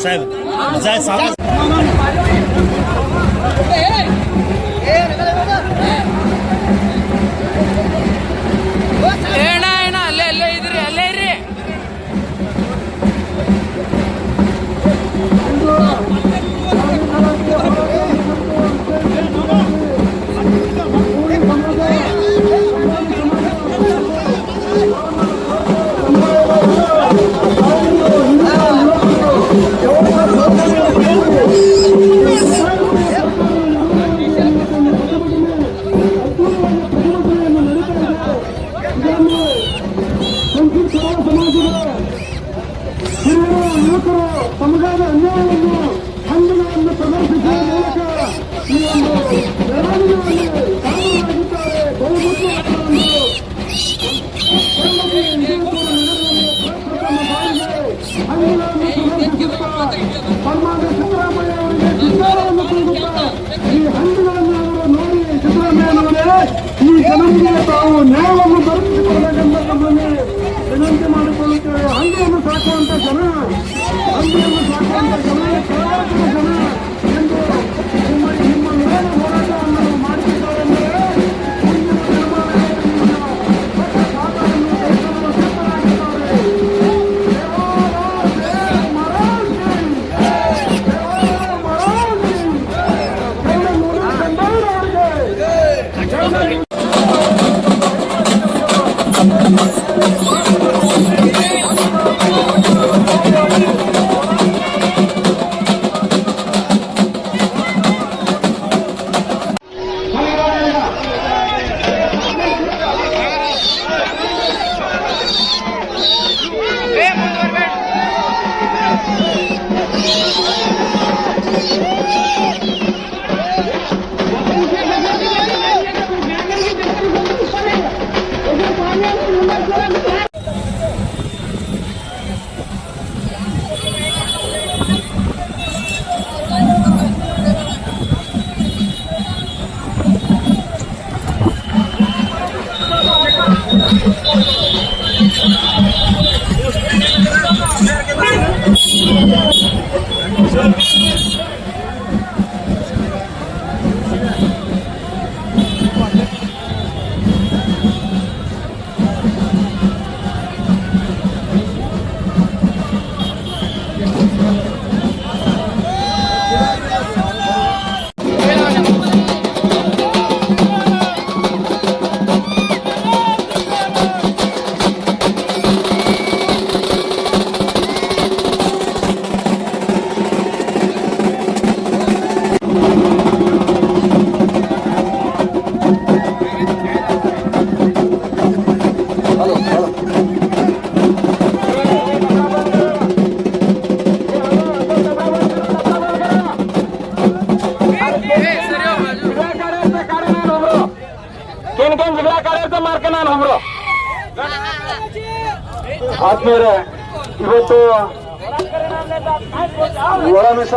在，在啥？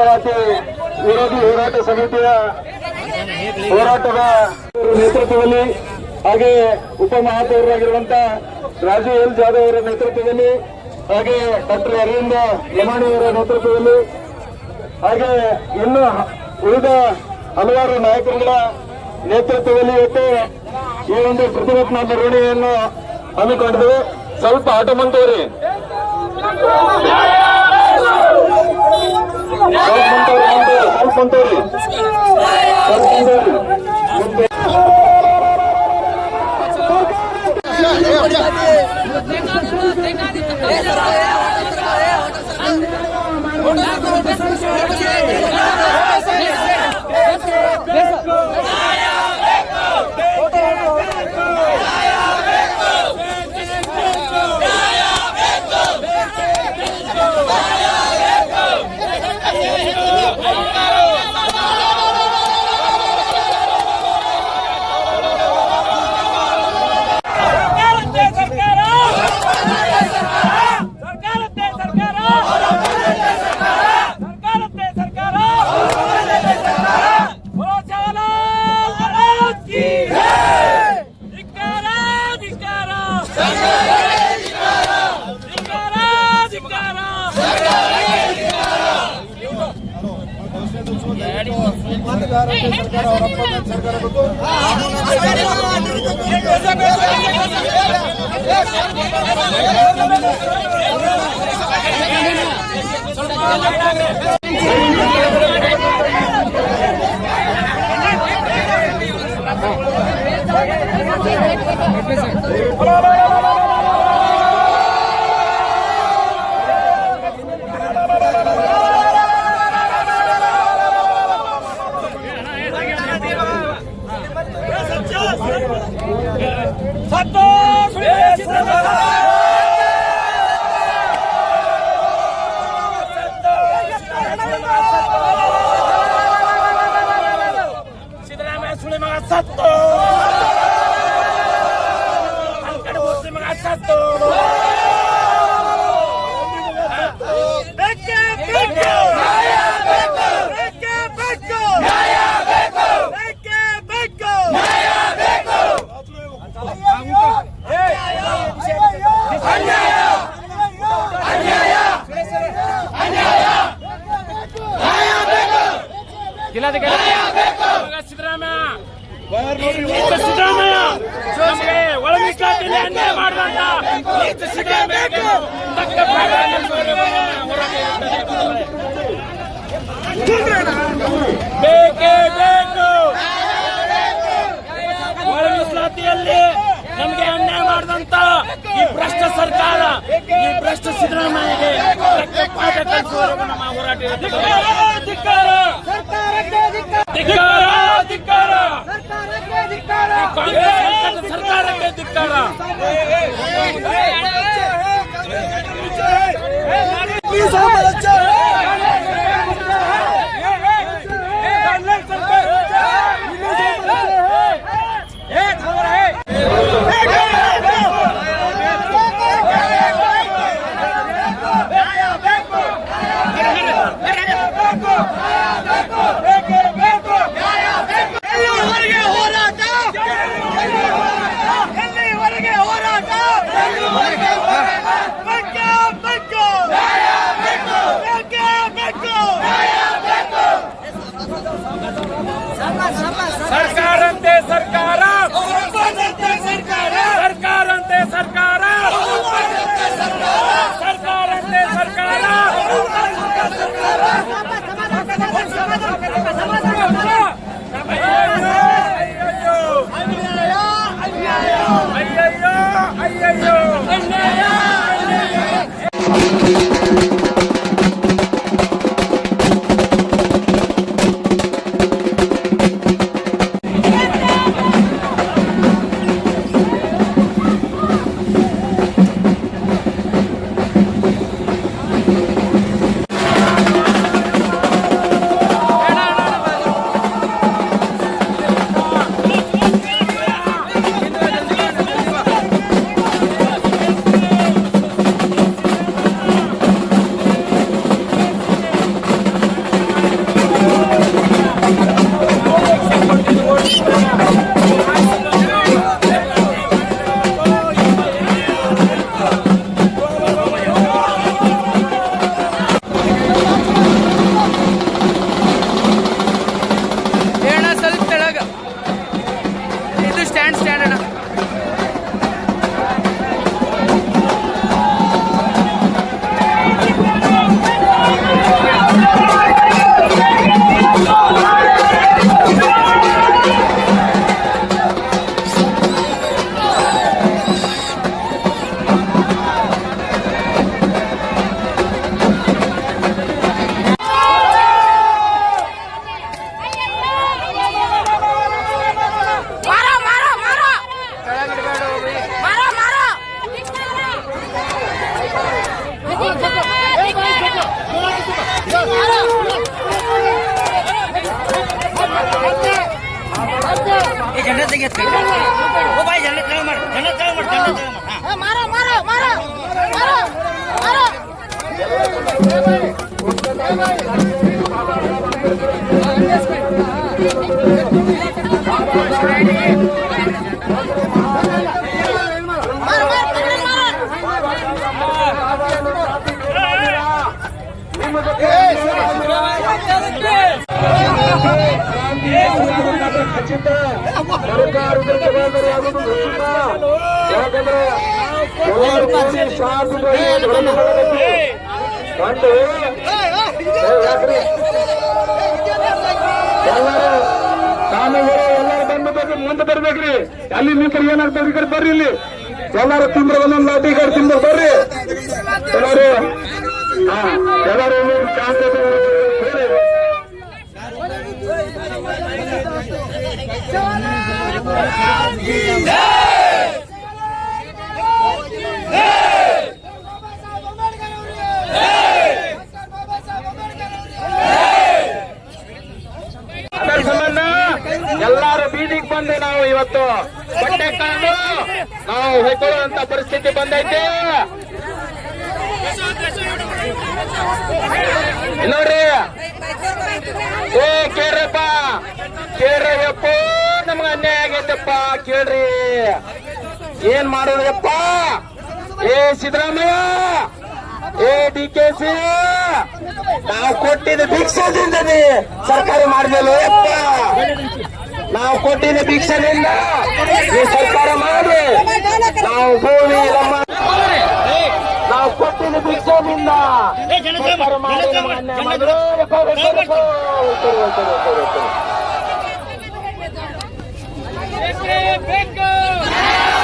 ಮೀಸಲಾತಿ ವಿರೋಧಿ ಹೋರಾಟ ಸಮಿತಿಯ ಹೋರಾಟದ ನೇತೃತ್ವದಲ್ಲಿ ಹಾಗೆ ಉಪಮಹಾಪೌರರಾಗಿರುವಂತ ರಾಜು ಎಲ್ ಜಾಧವ್ ಅವರ ನೇತೃತ್ವದಲ್ಲಿ ಹಾಗೆ ಡಾಕ್ಟರ್ ಅರವಿಂದ ಯಮಾಣಿ ಅವರ ನೇತೃತ್ವದಲ್ಲಿ ಹಾಗೆ ಇನ್ನು ಉಳಿದ ಹಲವಾರು ನಾಯಕರುಗಳ ನೇತೃತ್ವದಲ್ಲಿ ಇವತ್ತು ಈ ಒಂದು ಪ್ರತಿಭಟನಾ ಮೆರವಣಿಗೆಯನ್ನು ಹಮ್ಮಿಕೊಂಡಿದ್ದೇವೆ. ಸ್ವಲ್ಪ ಆಟ ಮಂತವ್ರಿ puntos ಸಿದ್ದರಾಮಯ್ಯ ಸರ್ಕಾರ ಅವರ ಅಪ್ಪನ ಸರ್ಕಾರ ಗೊತ್ತು ಫಸ್ಟ್ ಸಿದ್ದರಾಮಯ್ಯಗೆ ನಮ್ಮ ಸರ್ಕಾರಕ್ಕೆ ಧಿಕ್ಕಾರ ಸರ್ಕಾರಕ್ಕೆ ಧಿಕ್ಕಾರ Echo! देंगे थे वो भाई जनरल चलो जनरल जनरल मारो मारो। मारो मारो मारो हाँ। ಯಾರು ಸರ್ಕಾರ ಯಾಕಂದ್ರೆ ಎಲ್ಲರೂ ಯಾಕ್ರಿ? ಬಂದ್ಬೇಕು ಮುಂದೆ ಬರ್ಬೇಕ್ರಿ ಅಲ್ಲಿ ನಿಂತ್ರೆ ಏನಾಗ್ತದೆ ಈ ಕಡೆ ಬರ್ರಿ ಇಲ್ಲಿ ಎಲ್ಲರೂ ತಿಂದ್ರೆ ಒಂದೊಂದು ಲಾಟಿ ಈ ಕಡೆ ತಿಂದ್ರೆ ಬರ್ರಿ ಎಲ್ಲರೂ ಹಾ ಎಲ್ಲರೂ ಶಾಂತತೆ ಹೇಳಿ ಅದರ ಸಂಬಂಧ ಎಲ್ಲಾರು ಬೀದಿಗೆ ಬಂದು ನಾವು ಇವತ್ತು ಬಟ್ಟೆ ಕಾಣು ನಾವು ಹೊಯ್ಕೊಳ್ಳುವಂತ ಪರಿಸ್ಥಿತಿ ಬಂದೈತೆ. ನೋಡ್ರಿ. ಏ ಕೇಳ್ರಪ್ಪ ಕೇಳ್ರಯ್ಯಪ್ಪ ನಮ್ಗ ಅನ್ಯಾಯ ಆಗೈತಪ್ಪ, ಕೇಳ್ರಿ. ಏನ್ ಮಾಡೋದಪ್ಪ? ಏ ಸಿದ್ದರಾಮಯ್ಯ! ಏ ಡಿ ಕೆ ಸಿ! ನಾವು ಕೊಟ್ಟಿದ್ದ ಭಿಕ್ಷದಿಂದ ಸರ್ಕಾರ ಮಾಡಿದಲ್ಲ ಯಪ್ಪ! ನಾವು ಕೊಟ್ಟಿದ್ದ ಭಿಕ್ಷದಿಂದ ಈ ಸರ್ಕಾರ ಮಾಡಿ ನಾವು ಭೂಮಿ ನಮ್ಮ ನಾವು ಕೊಟ್ಟಿದ್ದ ಭಿಕ್ಷದಿಂದ ಸರ್ಕಾರ ಮಾಡಿ ನಮ್ಗೆ ಅನ್ಯಾಯ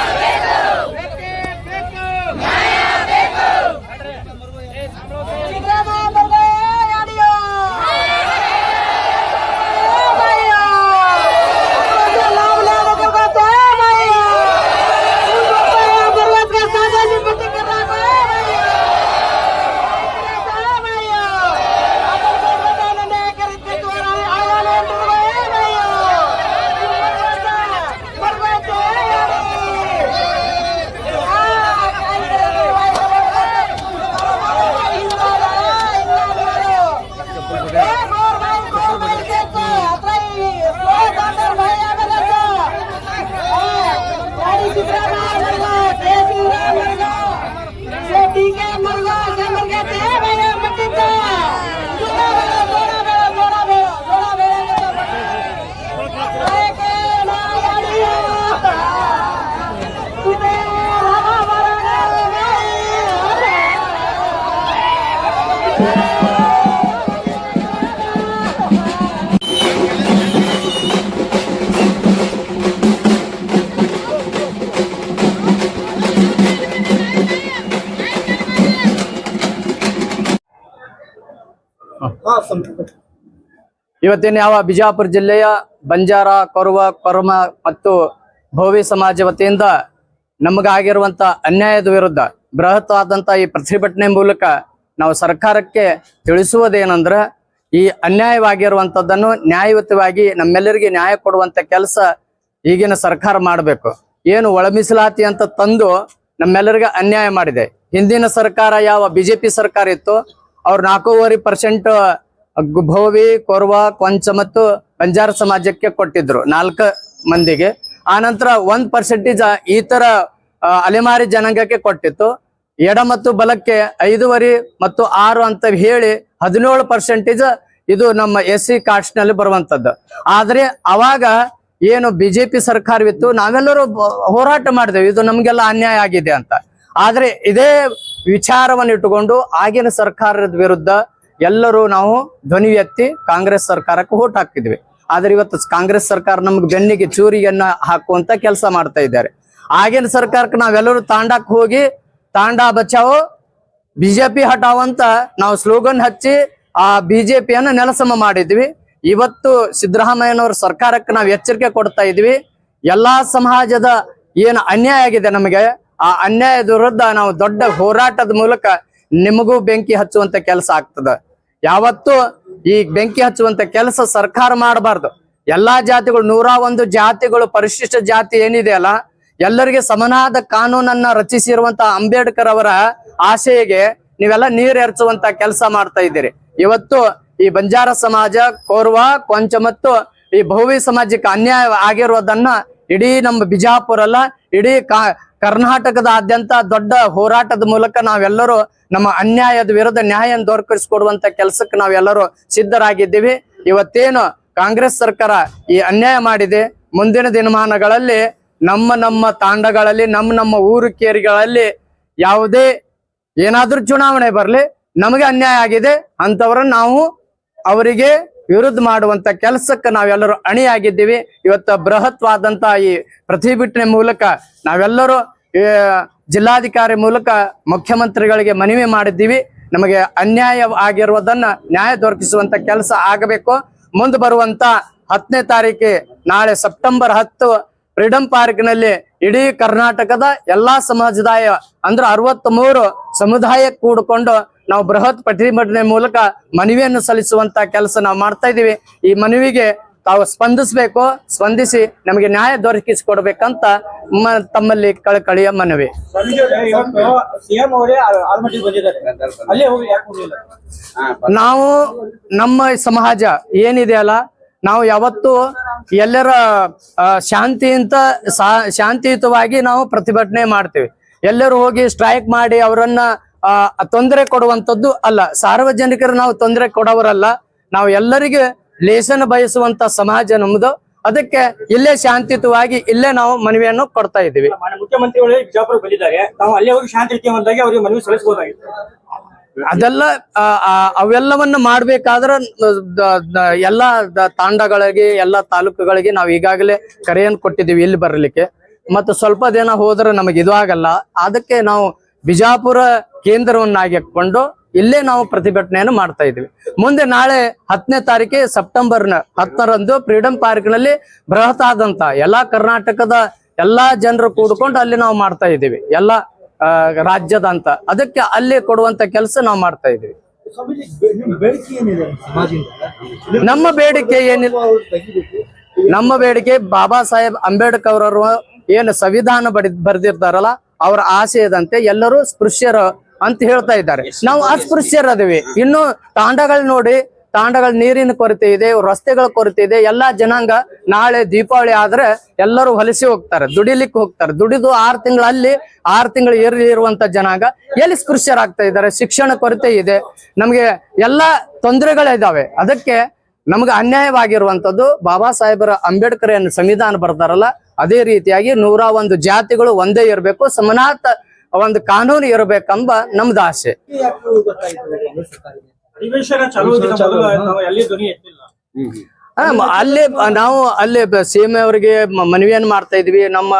ಹೋಗ್ತಾರೆ. ಇವತ್ತಿನ ಯಾವ ಬಿಜಾಪುರ ಜಿಲ್ಲೆಯ ಬಂಜಾರ, ಕೊರವ, ಕೊರಮ ಮತ್ತು ಭೋವಿ ಸಮಾಜ ವತಿಯಿಂದ ನಮಗಾಗಿರುವಂತ ಅನ್ಯಾಯದ ವಿರುದ್ಧ ಬೃಹತ್ ಆದಂತ ಈ ಪ್ರತಿಭಟನೆ ಮೂಲಕ ನಾವು ಸರ್ಕಾರಕ್ಕೆ ತಿಳಿಸುವುದೇನಂದ್ರ ಈ ಅನ್ಯಾಯವಾಗಿರುವಂತದ್ದನ್ನು ನ್ಯಾಯಯುತವಾಗಿ ನಮ್ಮೆಲ್ಲರಿಗೆ ನ್ಯಾಯ ಕೊಡುವಂತ ಕೆಲಸ ಈಗಿನ ಸರ್ಕಾರ ಮಾಡಬೇಕು ಏನು ಒಳ ಮೀಸಲಾತಿ ಅಂತ ತಂದು ನಮ್ಮೆಲ್ಲರಿಗೆ ಅನ್ಯಾಯ ಮಾಡಿದೆ ಹಿಂದಿನ ಸರ್ಕಾರ ಯಾವ ಬಿಜೆಪಿ ಸರ್ಕಾರ ಇತ್ತು ಅವ್ರು ನಾಲ್ಕೂವರೆ ಪರ್ಸೆಂಟ್ ಭೋವಿ ಕೊರ್ವ, ಕೊಂಚ ಮತ್ತು ಬಂಜಾರ ಸಮಾಜಕ್ಕೆ ಕೊಟ್ಟಿದ್ರು ನಾಲ್ಕು ಮಂದಿಗೆ. ಆನಂತರ ಒಂದ್ ಪರ್ಸೆಂಟೇಜ್ ಈ ತರ ಅಲೆಮಾರಿ ಜನಾಂಗಕ್ಕೆ ಕೊಟ್ಟಿತ್ತು. ಎಡ ಮತ್ತು ಬಲಕ್ಕೆ ಐದೂವರೆ ಮತ್ತು ಆರು ಅಂತ ಹೇಳಿ ಹದಿನೇಳು ಪರ್ಸೆಂಟೇಜ್ ಇದು ನಮ್ಮ ಎಸ್ ಸಿ ನಲ್ಲಿ ಬರುವಂತದ್ದು. ಆದ್ರೆ ಅವಾಗ ಏನು ಬಿಜೆಪಿ ಸರ್ಕಾರವಿತ್ತು, ನಾವೆಲ್ಲರೂ ಹೋರಾಟ ಮಾಡಿದೆವು. ಇದು ನಮ್ಗೆಲ್ಲ ಅನ್ಯಾಯ ಆಗಿದೆ ಅಂತ. ಆದ್ರೆ ಇದೇ ವಿಚಾರವನ್ನು ಇಟ್ಟುಕೊಂಡು ಆಗಿನ ಸರ್ಕಾರದ ವಿರುದ್ಧ ಎಲ್ಲರೂ ನಾವು ಧ್ವನಿ ವ್ಯಕ್ತಿ ಕಾಂಗ್ರೆಸ್ ಸರ್ಕಾರಕ್ಕೆ ಓಟ್ ಹಾಕ್ತಿದ್ವಿ. ಆದ್ರೆ ಇವತ್ತು ಕಾಂಗ್ರೆಸ್ ಸರ್ಕಾರ ನಮ್ಗೆ ಬೆನ್ನಿಗೆ ಚೂರಿಯನ್ನ ಹಾಕುವಂತ ಕೆಲಸ ಮಾಡ್ತಾ ಇದ್ದಾರೆ. ಆಗಿನ ಸರ್ಕಾರಕ್ಕೆ ನಾವೆಲ್ಲರೂ ತಾಂಡಕ್ ಹೋಗಿ ತಾಂಡ ಬಚಾವೋ, ಬಿಜೆಪಿ ಹಟಾವ್ ಅಂತ ನಾವು ಸ್ಲೋಗನ್ ಹಚ್ಚಿ ಆ ಬಿಜೆಪಿಯನ್ನ ನೆಲಸಮ ಮಾಡಿದ್ವಿ. ಇವತ್ತು ಸಿದ್ದರಾಮಯ್ಯನವರ ಸರ್ಕಾರಕ್ಕೆ ನಾವು ಎಚ್ಚರಿಕೆ ಕೊಡ್ತಾ ಇದ್ವಿ. ಎಲ್ಲಾ ಸಮಾಜದ ಏನು ಅನ್ಯಾಯ ಆಗಿದೆ ನಮಗೆ, ಆ ಅನ್ಯಾಯದ ವಿರುದ್ಧ ನಾವು ದೊಡ್ಡ ಹೋರಾಟದ ಮೂಲಕ ನಿಮಗೂ ಬೆಂಕಿ ಹಚ್ಚುವಂತ ಕೆಲಸ ಆಗ್ತದ. ಯಾವತ್ತು ಈ ಬೆಂಕಿ ಹಚ್ಚುವಂತ ಕೆಲಸ ಸರ್ಕಾರ ಮಾಡಬಾರ್ದು. ಎಲ್ಲಾ ಜಾತಿಗಳು ನೂರ ಒಂದು ಜಾತಿಗಳು, ಪರಿಶಿಷ್ಟ ಜಾತಿ ಏನಿದೆ ಅಲ್ಲ, ಎಲ್ಲರಿಗೆ ಸಮನಾದ ಕಾನೂನನ್ನ ರಚಿಸಿರುವಂತ ಅಂಬೇಡ್ಕರ್ ಅವರ ಆಶೆಗೆ ನೀವೆಲ್ಲ ನೀರ್ ಎರಚುವಂತ ಕೆಲಸ ಮಾಡ್ತಾ ಇದ್ದೀರಿ. ಇವತ್ತು ಈ ಬಂಜಾರ ಸಮಾಜ, ಕೋರ್ವ, ಕೊಂಚ ಮತ್ತು ಈ ಬಹುವಿ ಸಮಾಜಕ್ಕೆ ಅನ್ಯಾಯ ಆಗಿರೋದನ್ನ ಇಡೀ ನಮ್ಮ ಬಿಜಾಪುರ ಅಲ್ಲ ಇಡೀ ಕರ್ನಾಟಕದಾದ್ಯಂತ ದೊಡ್ಡ ಹೋರಾಟದ ಮೂಲಕ ನಾವೆಲ್ಲರೂ ನಮ್ಮ ಅನ್ಯಾಯದ ವಿರುದ್ಧ ನ್ಯಾಯ ದೊರಕಿಸಿಕೊಡುವಂತ ಕೆಲಸಕ್ಕೆ ನಾವೆಲ್ಲರೂ ಸಿದ್ಧರಾಗಿದ್ದೀವಿ. ಇವತ್ತೇನು ಕಾಂಗ್ರೆಸ್ ಸರ್ಕಾರ ಈ ಅನ್ಯಾಯ ಮಾಡಿದೆ, ಮುಂದಿನ ದಿನಮಾನಗಳಲ್ಲಿ ನಮ್ಮ ನಮ್ಮ ತಾಂಡಗಳಲ್ಲಿ, ನಮ್ಮ ನಮ್ಮ ಊರು ಕೇರಿಗಳಲ್ಲಿ ಯಾವುದೇ ಏನಾದ್ರೂ ಚುನಾವಣೆ ಬರಲಿ, ನಮಗೆ ಅನ್ಯಾಯ ಆಗಿದೆ ಅಂತವ್ರನ್ನ ನಾವು ಅವರಿಗೆ ವಿರುದ್ಧ ಮಾಡುವಂತ ಕೆಲಸಕ್ಕೆ ನಾವೆಲ್ಲರೂ ಅಣಿಯಾಗಿದ್ದೀವಿ. ಇವತ್ತು ಬೃಹತ್ವಾದಂತ ಈ ಪ್ರತಿಭಟನೆ ಮೂಲಕ ನಾವೆಲ್ಲರೂ ಜಿಲ್ಲಾಧಿಕಾರಿ ಮೂಲಕ ಮುಖ್ಯಮಂತ್ರಿಗಳಿಗೆ ಮನವಿ ಮಾಡಿದ್ದೀವಿ. ನಮಗೆ ಅನ್ಯಾಯ ಆಗಿರುವುದನ್ನ ನ್ಯಾಯ ದೊರಕಿಸುವಂತ ಕೆಲಸ ಆಗಬೇಕು. ಮುಂದೆ ಬರುವಂತ ಹತ್ತನೇ ತಾರೀಕಿಗೆ ನಾಳೆ ಸೆಪ್ಟೆಂಬರ್ ಹತ್ತು, ಫ್ರೀಡಂ ಪಾರ್ಕ್ನಲ್ಲಿ ಇಡೀ ಕರ್ನಾಟಕದ ಎಲ್ಲಾ ಸಮಾಜದಾಯ ಅಂದ್ರೆ ಅರವತ್ತ್ ಮೂರು ಸಮುದಾಯ ಕೂಡಿಕೊಂಡು ನಾವು ಬೃಹತ್ ಪ್ರತಿಭಟನೆ ಮೂಲಕ ಮನವಿಯನ್ನು ಸಲ್ಲಿಸುವಂತ ಕೆಲಸ ನಾವು ಮಾಡ್ತಾ ಇದ್ದೀವಿ. ಈ ಮನವಿಗೆ ತಾವು ಸ್ಪಂದಿಸಬೇಕು ಸ್ಪಂದಿಸಿ ನಮಗೆ ನ್ಯಾಯ ದೊರಕಿಸಿಕೊಡ್ಬೇಕಂತ ಮ- ತಮ್ಮಲ್ಲಿ ಕಳಕಳಿಯ ಮನವಿ. ಇವತ್ತು ಸಿಎಂ ಅವರೇ ಆಲ್ಮಟ್ಟಿಗೆ ಬಂದಿದ್ದಾರೆ. ಅಲ್ಲೇ ಹೋಗಿ ಯಾಕೆ ಹೋಗ್ಲಿಲ್ಲ? ನಾವು ನಮ್ಮ ಸಮಾಜ ಏನಿದೆ ಅಲ್ಲ ನಾವು ಯಾವತ್ತು ಎಲ್ಲರ ಆ, ಶಾಂತಿಯಿಂದ ಶಾಂತಿಯುತವಾಗಿ ನಾವು ಪ್ರತಿಭಟನೆ ಮಾಡ್ತೀವಿ. ಎಲ್ಲರೂ ಹೋಗಿ ಸ್ಟ್ರೈಕ್ ಮಾಡಿ ಅವರನ್ನ ಆ, ತೊಂದರೆ ಕೊಡುವಂತದ್ದು ಅಲ್ಲ. ಸಾರ್ವಜನಿಕರು ನಾವು ತೊಂದರೆ ಕೊಡೋವರಲ್ಲ. ನಾವು ಎಲ್ಲರಿಗೆ ಲೇಸನ ಬಯಸುವಂತ ಸಮಾಜ ನಮ್ದು. ಅದಕ್ಕೆ ಇಲ್ಲೇ ಶಾಂತಿಯುತವಾಗಿ ಇಲ್ಲೇ ನಾವು ಮನವಿಯನ್ನು ಕೊಡ್ತಾ ಇದ್ದೀವಿ. ಮುಖ್ಯಮಂತ್ರಿಗಳು ಮುಖ್ಯಮಂತ್ರಿಗಳೇ ಬಿಜಾಪುರ ಬಂದಿದ್ದಾರೆ. ನಾವು ಅಲ್ಲೇ ಹೋಗಿ ಶಾಂತಿ ರೀತಿಯಂದಾಗಿ ಅವರಿಗೆ ಮನವಿ ಸಲ್ಲಿಸಬಹುದಾಗಿತ್ತು. ಅದೆಲ್ಲ ಅವೆಲ್ಲವನ್ನು ಮಾಡ್ಬೇಕಾದ್ರ ಎಲ್ಲಾ ತಾಂಡಗಳಿಗೆ ಎಲ್ಲಾ ತಾಲೂಕುಗಳಿಗೆ ನಾವು ಈಗಾಗಲೇ ಕರೆಯನ್ನು ಕೊಟ್ಟಿದ್ದೀವಿ ಇಲ್ಲಿ ಬರಲಿಕ್ಕೆ. ಮತ್ತು ಸ್ವಲ್ಪ ದಿನ ಹೋದ್ರೆ ನಮಗೆ ಇದು ಆಗಲ್ಲ. ಅದಕ್ಕೆ ನಾವು ಬಿಜಾಪುರ ಕೇಂದ್ರವನ್ನಾಗಿಕೊಂಡು ಇಲ್ಲೇ ನಾವು ಪ್ರತಿಭಟನೆಯನ್ನು ಮಾಡ್ತಾ ಇದ್ವಿ. ಮುಂದೆ ನಾಳೆ ಹತ್ತನೇ ತಾರೀಕಿಗೆ ಸೆಪ್ಟೆಂಬರ್ ಹತ್ತರಂದು ಫ್ರೀಡಂ ಪಾರ್ಕ್ನಲ್ಲಿ ಬೃಹತ್ ಆದಂತ ಎಲ್ಲಾ ಕರ್ನಾಟಕದ ಎಲ್ಲಾ ಜನರು ಕೂಡ್ಕೊಂಡು ಅಲ್ಲಿ ನಾವು ಮಾಡ್ತಾ ಇದ್ದೀವಿ. ಎಲ್ಲಾ ರಾಜ್ಯದ ಅಂತ. ಅದಕ್ಕೆ ಅಲ್ಲಿ ಕೊಡುವಂತ ಕೆಲಸ ನಾವು ಮಾಡ್ತಾ ಇದೀವಿ ನಮ್ಮ ಬೇಡಿಕೆ ಏನಿಲ್ಲ. ನಮ್ಮ ಬೇಡಿಕೆ ಬಾಬಾ ಸಾಹೇಬ್ ಅಂಬೇಡ್ಕರ್ ಅವರು ಏನು ಸಂವಿಧಾನ ಬರೆದಿರ್ತಾರಲ್ಲ ಅವರ ಆಸೆಯದಂತೆ ಎಲ್ಲರೂ ಸ್ಪೃಶ್ಯರು ಅಂತ ಹೇಳ್ತಾ ಇದ್ದಾರೆ. ನಾವು ಅಸ್ಪೃಶ್ಯರದಿವಿ. ಇನ್ನು ತಾಂಡಗಳು ನೋಡಿ ತಾಂಡಗಳ ನೀರಿನ ಕೊರತೆ ಇದೆ ರಸ್ತೆಗಳ ಕೊರತೆ ಇದೆ ಎಲ್ಲಾ ಜನಾಂಗ ನಾಳೆ ದೀಪಾವಳಿ ಆದ್ರೆ ಎಲ್ಲರೂ ಹೊಲಸಿ ಹೋಗ್ತಾರೆ ದುಡಿಲಿಕ್ಕೆ ಹೋಗ್ತಾರೆ. ದುಡಿದು ಆರು ತಿಂಗಳಲ್ಲಿ ಆರು ತಿಂಗಳು ಏರಿ ಇರುವಂತ ಜನಾಂಗ ಎಲ್ಲಿ ಸ್ಪೃಶ್ಯರಾಗ್ತಾ ಇದ್ದಾರೆ? ಶಿಕ್ಷಣ ಕೊರತೆ ಇದೆ. ನಮಗೆ ಎಲ್ಲಾ ತೊಂದರೆಗಳಿದಾವೆ. ಅದಕ್ಕೆ ನಮ್ಗೆ ಅನ್ಯಾಯವಾಗಿರುವಂತದ್ದು ಬಾಬಾ ಸಾಹೇಬರ ಅಂಬೇಡ್ಕರ್ ಏನು ಸಂವಿಧಾನ ಬರ್ತಾರಲ್ಲ ಅದೇ ರೀತಿಯಾಗಿ ನೂರ ಒಂದು ಜಾತಿಗಳು ಒಂದೇ ಇರಬೇಕು ಸಮನಾತ ಒಂದು ಕಾನೂನು ಇರಬೇಕೆಂಬ ನಮ್ದು ಆಸೆ. ಅಲ್ಲಿ ನಾವು ಅಲ್ಲಿ ಧ್ವನಿ ಎತ್ತಿಲ್ಲ. ಆ, ಮ- ಅಲ್ಲೇ ನಾವು ಅಲ್ಲೇ ಸಿಎಂ ಅವರಿಗೆ ಮನವಿಯನ್ನು ಮಾಡ್ತಾ ಇದ್ವಿ. ನಮ್ಮ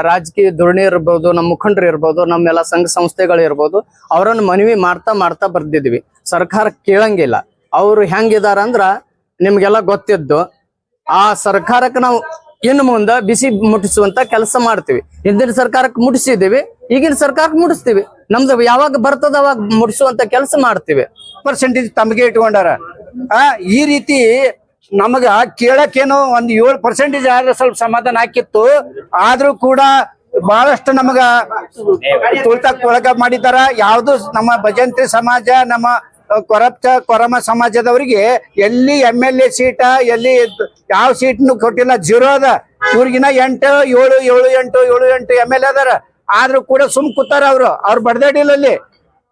ರಾಜಕೀಯ ಧೋರಣಿ ಇರ್ಬೋದು ನಮ್ಮ ಮುಖಂಡರು ಇರ್ಬೋದು ನಮ್ಮೆಲ್ಲ ಸಂಘ ಸಂಸ್ಥೆಗಳು ಇರ್ಬೋದು ಅವರನ್ನು ಮನವಿ ಮಾಡ್ತಾ ಮಾಡ್ತಾ ಬರ್ದಿದ್ವಿ. ಸರ್ಕಾರ ಕೇಳಂಗಿಲ್ಲ. ಅವರು ಹೆಂಗಿದಾರ ಅಂದ್ರ ನಿಮ್ಗೆಲ್ಲ ಗೊತ್ತಿದ್ದು ಆ ಸರ್ಕಾರಕ್ಕೆ ನಾವು ಇನ್ನು ಮುಂದೆ ಬಿಸಿ ಮುಟ್ಟಿಸುವಂತ ಕೆಲಸ ಮಾಡ್ತೀವಿ. ಹಿಂದಿನ ಸರ್ಕಾರಕ್ಕೆ ಮುಟ್ಟಿಸಿದ್ದೀವಿ, ಈಗಿನ ಸರ್ಕಾರಕ್ಕೆ ಮುಟ್ಟಿಸ್ತೀವಿ. ನಮ್ದು ಯಾವಾಗ ಬರ್ತದ ಅವಾಗ ಮುಟ್ಟಿಸುವಂತ ಕೆಲಸ ಮಾಡ್ತೀವಿ. ಪರ್ಸೆಂಟೇಜ್ ತಮಗೆ ಇಟ್ಕೊಂಡಾರ? ಆ, ಈ ರೀತಿ ನಮಗ ಕೇಳಕ್ಕೇನೋ ಒಂದ್ ಏಳು ಪರ್ಸೆಂಟೇಜ್ ಆದ್ರೆ ಸ್ವಲ್ಪ ಸಮಾಧಾನ ಹಾಕಿತ್ತು. ಆದ್ರೂ ಕೂಡ ಬಹಳಷ್ಟು ನಮಗ ತುಳಿತಕ್ಕೆ ಒಳಗ ಮಾಡಿದಾರ ಯಾವ್ದು ನಮ್ಮ ಭಜಂತ್ರಿ ಸಮಾಜ, ನಮ್ಮ ಕೊರಪ್ತ, ಕೊರಮ ಸಮಾಜದವರಿಗೆ ಎಲ್ಲಿ ಎಂ ಎಲ್ ಎ ಸೀಟ, ಎಲ್ಲಿ ಯಾವ ಸೀಟ್ನು ಕೊಟ್ಟಿಲ್ಲ, ಜೀರೋ ಅದ. ಇವ್ರಿಗಿನ ಎಂಟು, ಏಳು ಏಳು, ಎಂಟು ಏಳು, ಎಂಟು ಎಂ ಎಲ್ ಅದಾರ. ಆದ್ರೂ ಕೂಡ ಸುಮ್ ಕೂತಾರ ಅವ್ರು. ಅವ್ರು ಬಡ್ದಾಡಿಲ್ಲ ಅಲ್ಲಿ.